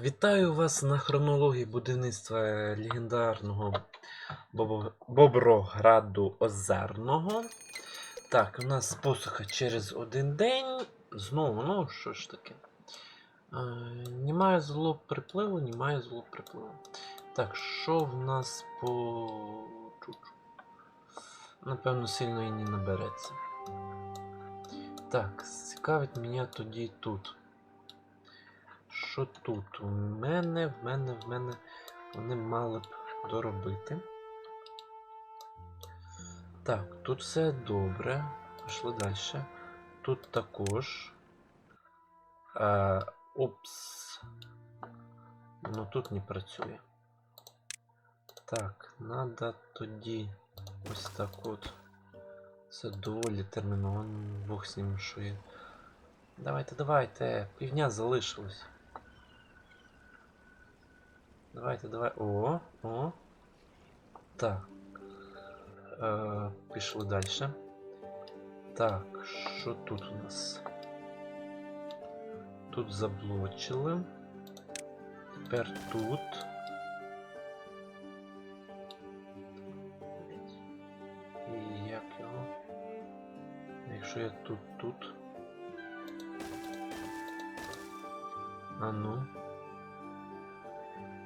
Вітаю вас на хронології будівництва легендарного Боброграду Озерного. Так, у нас посуха через один день. Знову, ну що ж таке. Немає зло припливу, немає зло припливу. Так, що в нас по. Напевно, сильно і не набереться. Так, цікавить мене тоді тут. Що тут? У мене, в мене, в мене вони мали б доробити. Так, тут все добре. Пішли далі. Тут також. Е, упс. Ну тут не працює. Так, надо тоді ось так от. Це доволі терміново. Бог з ним, що є. Давайте, давайте. Півдня залишилось. Давайте, давай. О, о. Так. Е, пішли далі. Так, що тут у нас? Тут заблочили. Тепер тут. І як його? Якщо я тут, тут. А ну.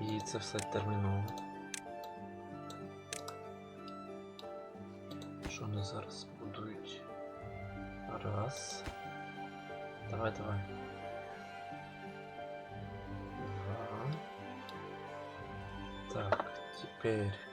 І це все терміново. Що вони зараз будують? Раз. Давай, давай. Два. Так, теперь.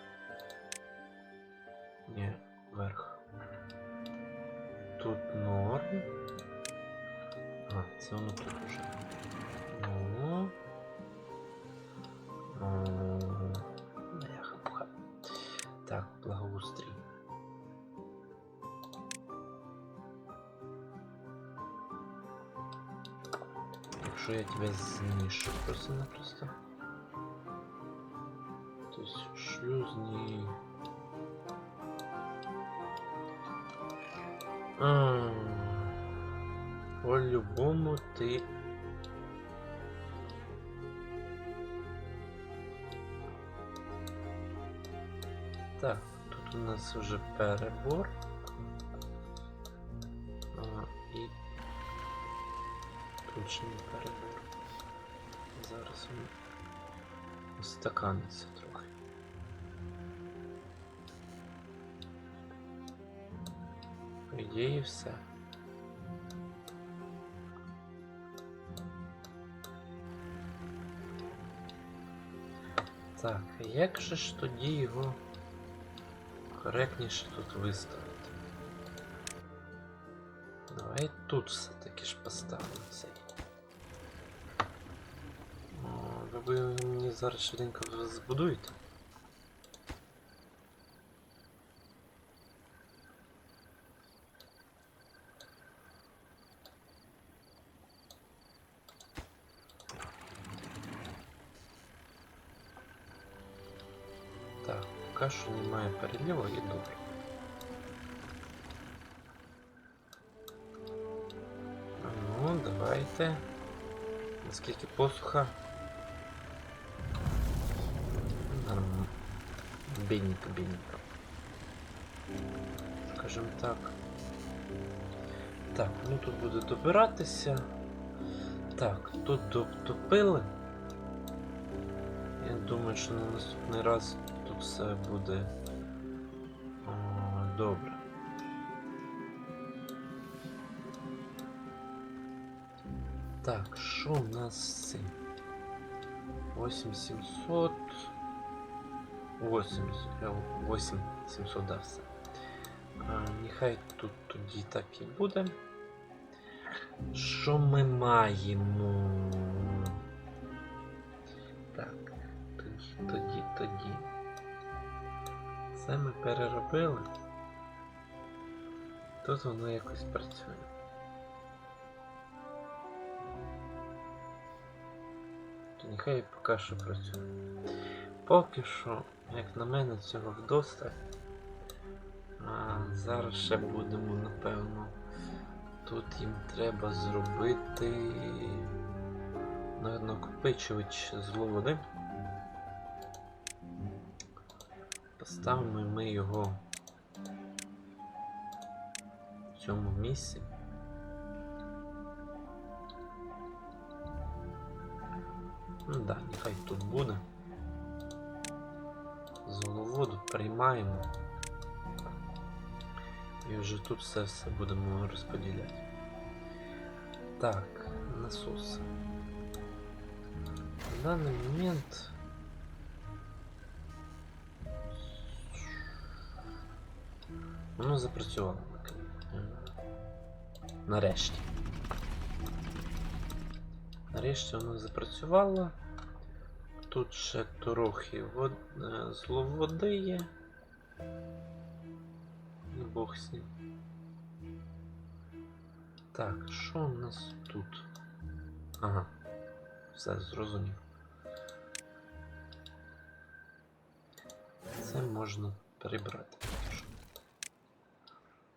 Якщо я тебе знішу просто-напросто. То есть шлюзні. По-любому ти Так, тут у нас вже перебор. Тут ще. Зараз він устаканиться трохи. По ідеї все. Так, як же ж тоді його коректніше тут виставити? Давай тут все-таки ж поставимо цей. ви ви мені зараз швиденько збудуєте? Так, поки що немає переліву і добре. А Ну, давайте. Наскільки посуха? Бідненько, бідненько. Скажем так. Так, ну тут буде добиратися. Так, тут дотопили. Я думаю, що на наступний раз тут все буде о, добре. Так, що в нас з цим? 8700. 80, е, 8700, да, все. Нехай тут тоді так і буде. Що ми маємо? Так, тоді, тоді, тоді. Це ми переробили. Тут воно якось працює. То нехай поки що працює. Поки що, як на мене, цього вдосталь. А зараз ще будемо, напевно. Тут їм треба зробити на накопичувач зловоди. Поставимо ми його в цьому місці. Ну да, нехай тут буде. Золоводу приймаємо. І вже тут все все будемо розподіляти. Так, насос. В даний момент. Воно запрацювало. Е, Нарешті. Нарешті воно запрацювало. Тут ще трохи вод... е, зловоди є. І Бог з ним. Так, що у нас тут? Ага. Все зрозумів. Це можна прибрати.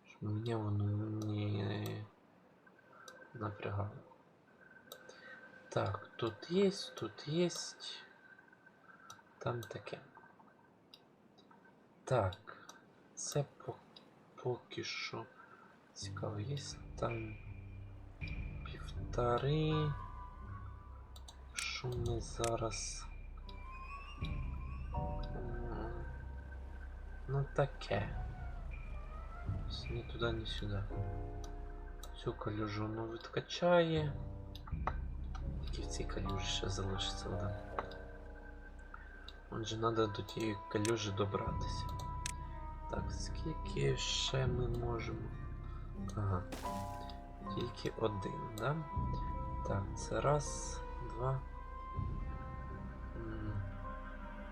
Щоб мене воно не напрягало. Так, тут есть, тут есть. Там таке. Так, це по поки що цікаво. Є там півтори. Що ми зараз. Ну таке. Ні туди, ні сюди. Цю калюжу воно відкачає. Тільки в цій калюжі ще залишиться вода. Отже, треба до тієї калюжі добратися. Так, скільки ще ми можемо. Ага. Тільки один, да? Так, це раз, два.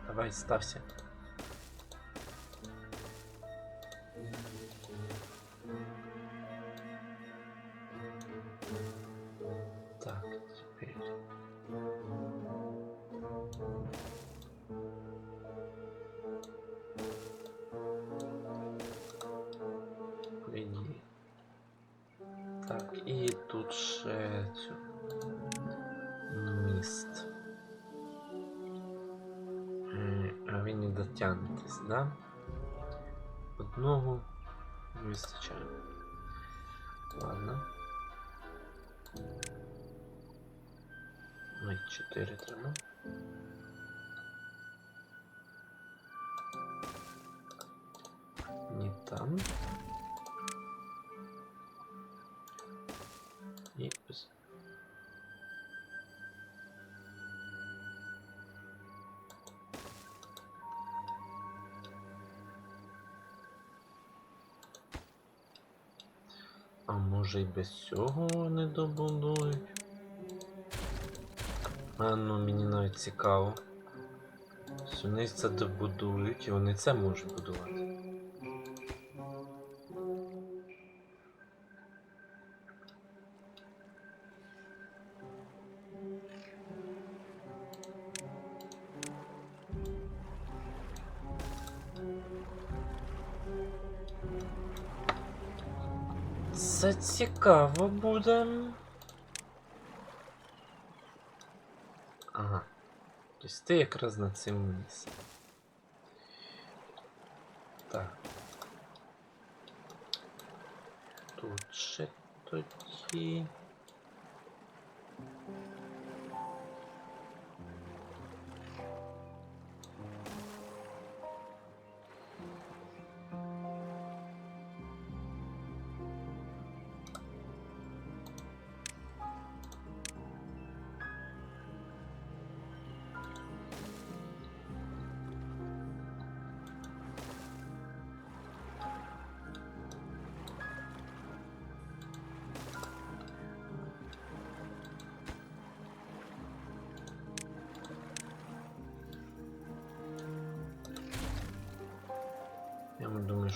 Давай, стався. Так, теперь. Дотягнетесь, да? Одного не вистачає. Ладно. Ой, 4 треба. Не там. Може й без цього вони добудують? А ну мені навіть цікаво. Вони це добудують і вони це можуть будувати. Це цікаво буде. Ага. Тобто ти якраз на цьому місці. Так. Тут ще тоді.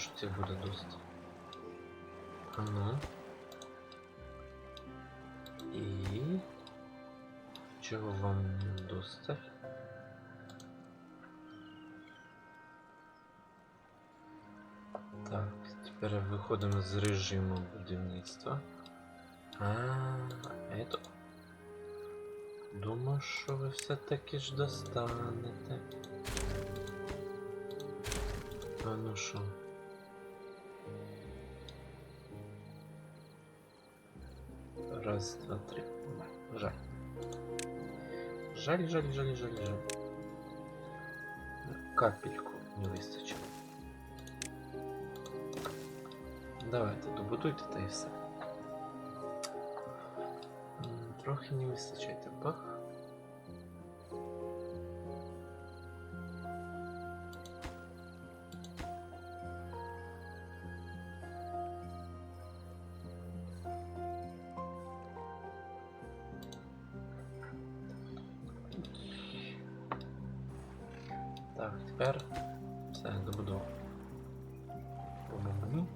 Що це буде досить. А. І. Чого вам достать? Так, тепер виходимо з режиму будівництва. А, это. Думаю, що ви все-таки ж достанете. А ну що? Раз, два, три. Жаль. Жаль, жаль, жаль, жаль, жаль. Капельку не вистачило. Давайте, добудуйте та і все. Трохи не вистачає бах. Так, тепер все добудував. Бу-бу-бу.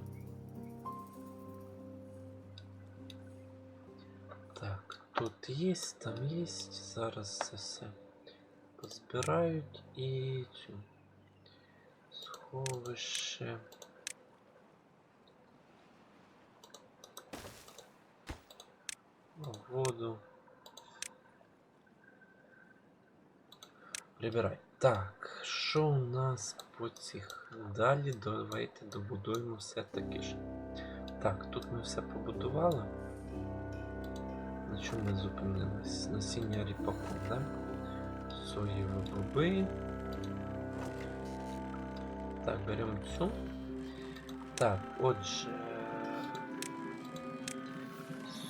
Так, тут є, там є. Зараз це все позбирають і цю сховище. Воду. Прибирай. Так, що у нас по цих? Далі давайте добудуємо все таки ж. Так, тут ми все побудували. На чому ми зупинились? Насіння ріпаку, да? Соєві боби. Так, беремо цю. Так, отже.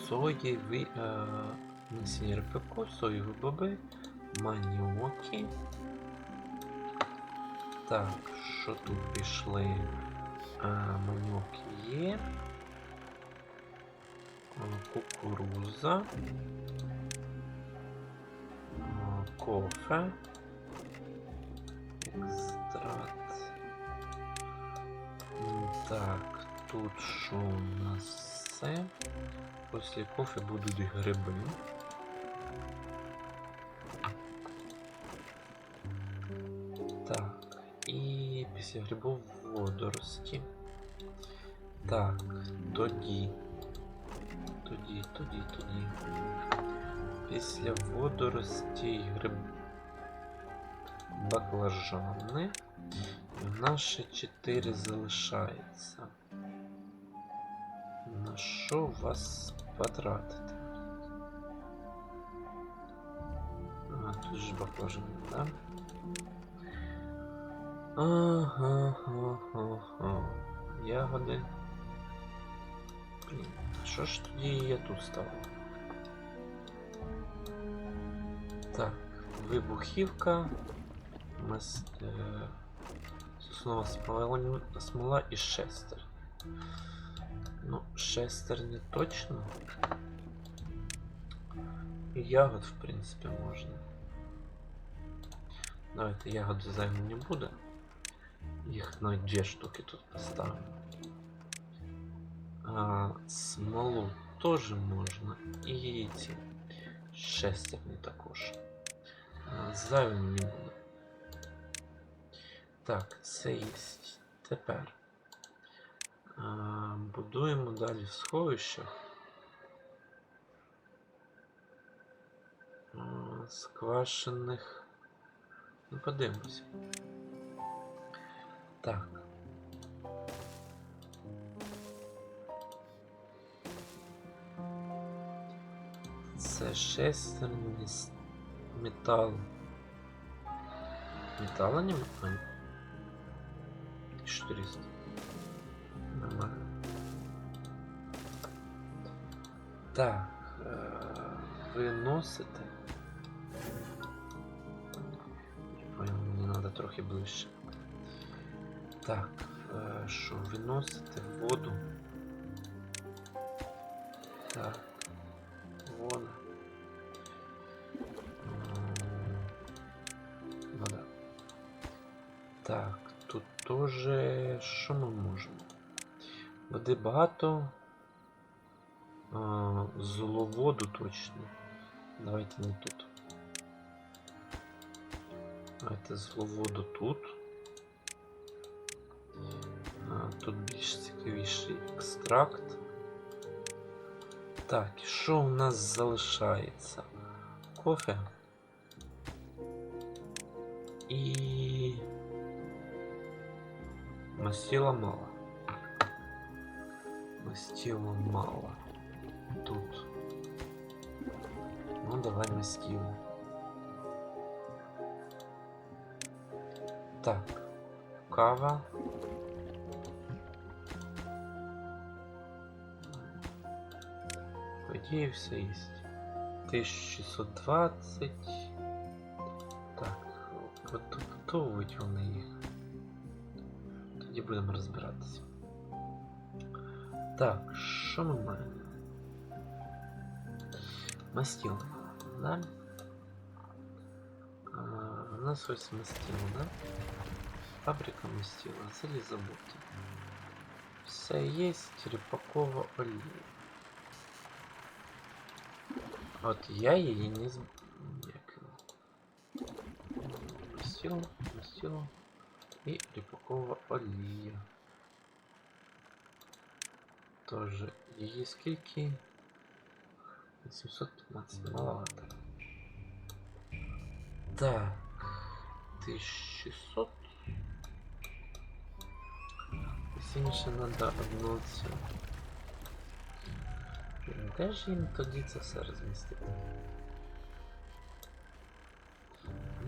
Соєві е, насіння ріпаку, соєві боби, маніоки. Так, що тут пішли? А, маньок є. Кукуруза. Кофе. Екстракт. Так, тут що у нас все? Після кофе будуть гриби. і після грибов водорості. Так, тоді. Тоді, тоді, тоді. Після водорості і гриб. Баклажани. І в нас ще 4 залишається. На що вас потратити? А, тут ж баклажани, да? Ага, ага, ага. Ягоди. Блін, що ж тоді я тут ставив? Так, вибухівка. Мас... Е... Соснова смола, смола і шестер. Ну, шестер не точно. І ягод, в принципі, можна. Давайте ягоди зайві не буде. Їх на дві штуки тут поставимо. А, смолу теж можна. І ці шестерні також. Зайвим не буде. Так, це є. Тепер а, будуємо далі в сховищах. Сквашених. Ну, подивимось. Так. Це шестерні с- метал. Металла немає? 400. Нормально. Так. Е виносите. Я понял, мені треба трохи ближче. Так, е, що виносите воду. Так, вода. Вода. Так, тут теж що ми можемо? Води багато. Золоводу точно. Давайте не тут. Давайте зловоду тут. тут більш цікавіший екстракт. Так, і що у нас залишається? кофе. І мастила мало. Мастила мало. Тут. Ну, давай мастилу. Так. Кава. По ідеї все є. 1620. Так, готовить вони їх. Тоді будемо розбиратися. Так, що ми маємо? Мастил, да? А, у нас ось мастил, да? Фабрика мастила, залізобути. Все є, ріпакова олія. От я її не з... як його? Мастило, мастило і ріпакова олія. Тоже її скільки? 715 маловато. Так, 1600. Сильніше надо одну цю. Де ж їм тоді це все розмістити?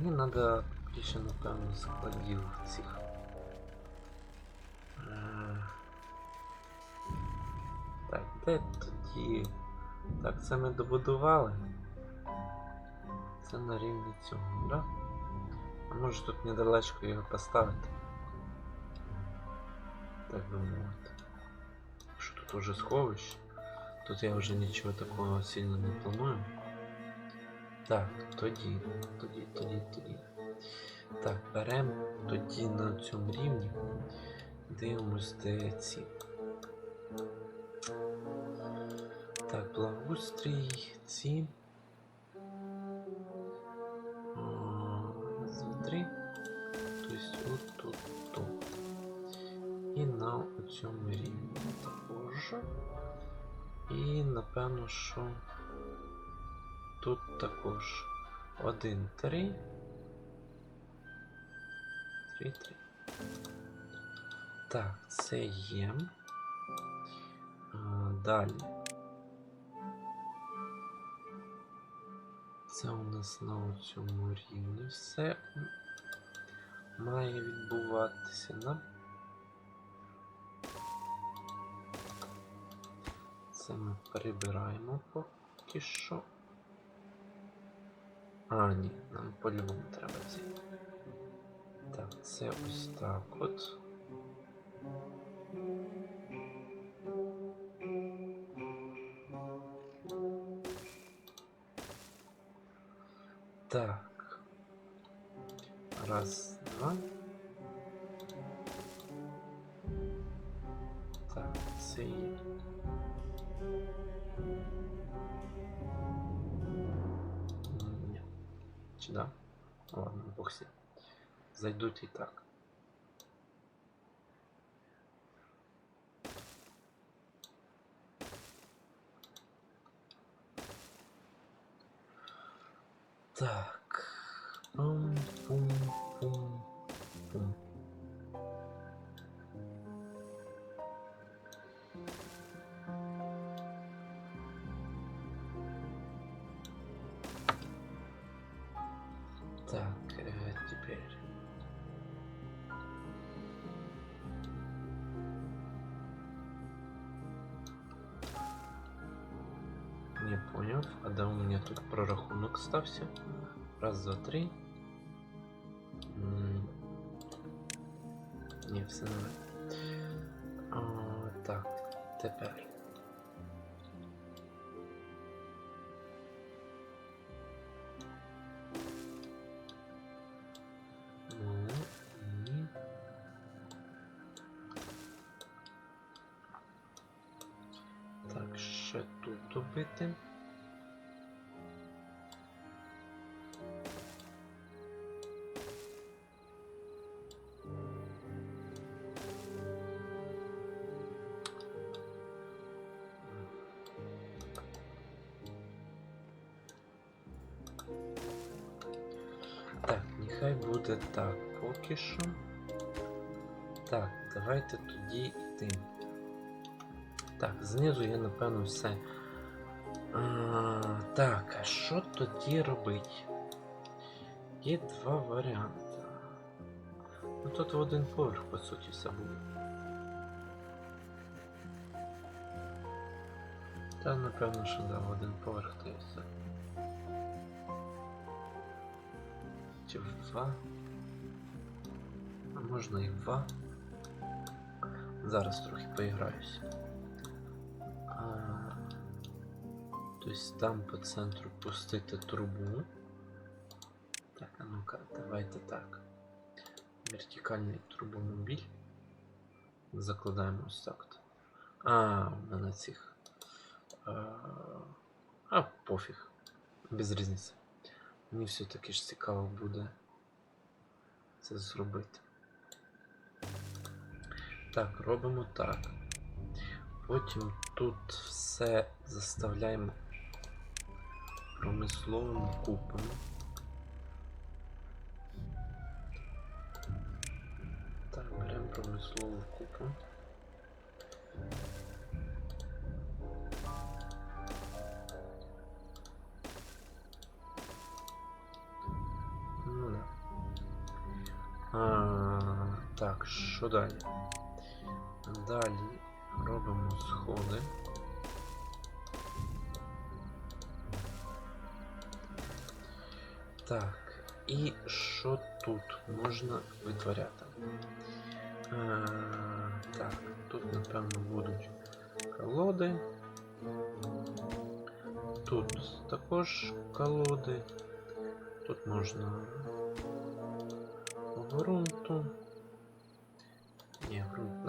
Мені треба більше, напевно, складів цих. Е, Так, де тоді? Так, це ми добудували. Це на рівні цього, да? А може тут недалечко його поставити? Так мовити. Що тут уже сховище? Тут я вже нічого такого сильно не планую. Так, тоді, тоді, тоді, тоді. Так, беремо тоді на цьому рівні. Дивимось, де ці. Так, благоустрій, ці. Смотри. Тобто от тут, тут. І на цьому рівні також. І напевно, що тут також 1, 3. 3, 3. Так, це є. Далі. Це у нас на цьому рівні все має відбуватися, Це ми прибираємо поки що. А, ні, нам по-любому треба ці. Так, це ось так от. Так. Прорахунок. Раз, два, три. Ні, все не. Так, тепер. Так, нехай буде так поки що. Так, давайте тоді йти. Так, знизу я напевно все. А, так, а що тоді робить? Є два варіанти. Ну тут один поверх, по суті, все буде. Та напевно, що да, один поверх то і все. Чи в два? А можна і в два. Зараз трохи поіграюсь. А, тобто там по центру пустити трубу. Так, а ну-ка, давайте так. Вертикальний трубомобіль. Закладаємо ось так. -то. А, в мене цих. А, а пофіг. Без різниці. Мені все-таки ж цікаво буде це зробити. Так, робимо так. Потім тут все заставляємо промисловим купом. Так, беремо промислову купу. Так, що далі? Далі робимо сходи. Так, і що тут можна витворяти? А, так, тут, напевно, будуть колоди. Тут також колоди. Тут можна грунту.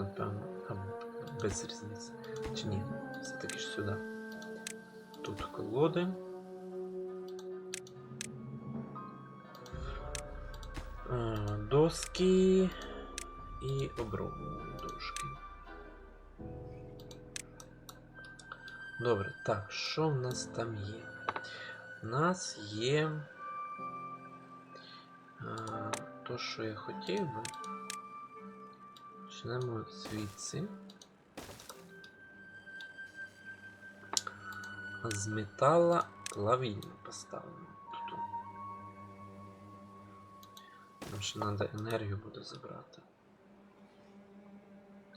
Ні, грунт, напевно, а, без різниці. Чи ні, все-таки ж сюди. Тут колоди. А, доски і обробні дошки. Добре, так, що в нас там є? У нас є а, то, що я хотів би. Почнемо звідси. З метала плавільну поставимо тут. Нам ще треба енергію буде забрати.